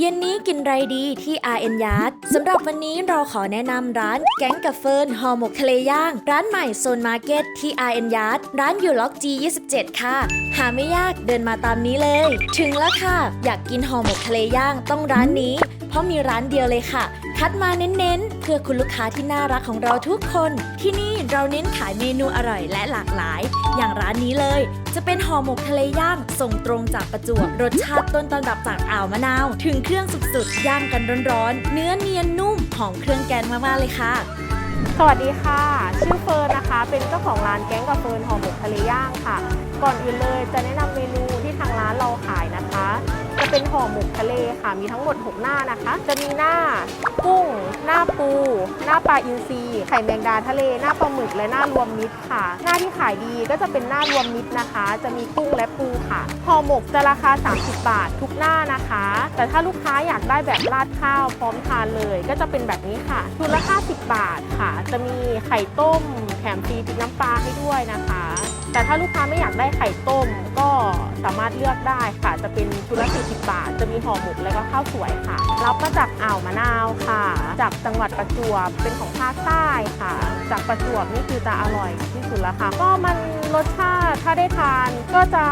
เย็นนี้กินไรดีที่ RN Yard สำหรับวันนี้เราขอแนะนำร้านแก๊งกับเฟิร์นห่อหมกทะเลย่าง ร้านใหม่โซนมาร์เก็ตที่ RN Yard ร้านอยู่ล็อก G27 ค่ะ หาไม่ยากเดินมาตามนี้เลย ถึงแล้วค่ะ อยากกินห่อหมกทะเลย่างต้องร้านนี้ ราะมีร้านเดียวเลยค่ะ คัดมาเน้นๆ เพื่อคุณลูกค้าที่น่ารักของเราทุกคน ที่นี่เราเน้นขายเมนูอร่อยและหลากหลาย อย่างร้านนี้เลย จะเป็นห่อหมกทะเลย่างส่งตรงจากประจวบรสชาติต้นตำรับจากอ่าวมะนาว ถึงเครื่องสุดๆย่างกันร้อนๆเนื้อเนียนนุ่มหอมเครื่องแกงมากๆเลยค่ะ สวัสดีค่ะ ชื่อเฟิร์นนะคะ เป็นเจ้าของร้านแกงกับเฟิร์นห่อหมกทะเลย่างค่ะ ก่อนอื่นเลยจะแนะนำเมนู เป็นห่อหมกทะเลค่ะ มีทั้งหมด 6 หน้านะคะ จะมีหน้ากุ้ง หน้าปู หน้าปลาอินทรีไข่แมงดาทะเล หน้าปลาหมึก และหน้ารวมมิตรค่ะ หน้าที่ขายดีก็จะเป็นหน้ารวมมิตรนะคะ จะมีกุ้งและปูค่ะ ห่อหมกจะราคา 30 บาททุกหน้านะคะ แต่ถ้าลูกค้าอยากได้แบบราดข้าวพร้อมทานเลย ก็จะเป็นแบบนี้ค่ะชุดละ50 บาทค่ะ จะมีไข่ต้ม มฟรีพริกน้ำปลาให้ด้วยนะคะ แต่ถ้าลูกค้าไม่อยากได้ไข่ต้มก็สามารถเลือกได้ค่ะ จะเป็นชุดละ40บาท จะมีห่อหมกแล้วก็ข้าวสวยค่ะ รับมาจากอ่าวมะนาวค่ะ จากจังหวัดประจวบ เป็นของภาคใต้ค่ะ จากประจวบนี่คือจะอร่อยที่สุดแล้วค่ะ ก็มันรสชาติถ้าได้ทานก็จะ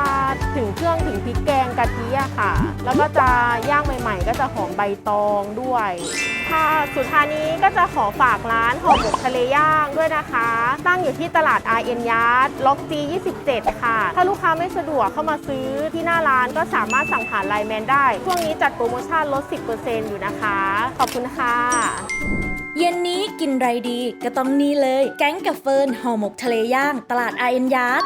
ถึงเครื่องถึงพริกแกงกะทิอะค่ะ แล้วก็จะย่างใหม่ๆ ก็จะหอมใบตองด้วยค่ะสุดท้ายนี้ก็จะขอฝากร้านห่อหมกทะเลย่างด้วยนะคะ ตั้งอยู่ที่ตลาด RN Yard ล็อก G27 ค่ะ ถ้าลูกค้าไม่สะดวกเข้ามาซื้อที่หน้าร้านก็สามารถสั่งผ่านไลน์แมนได้ ช่วงนี้จัดโปรโมชั่นลด 10%อยู่นะคะ ขอบคุณค่ะ เย็นนี้กินไรดีก็ต้องนี่เลย แก๊งกับเฟิร์นห่อหมกทะเลย่าง ตลาด i อ n Yard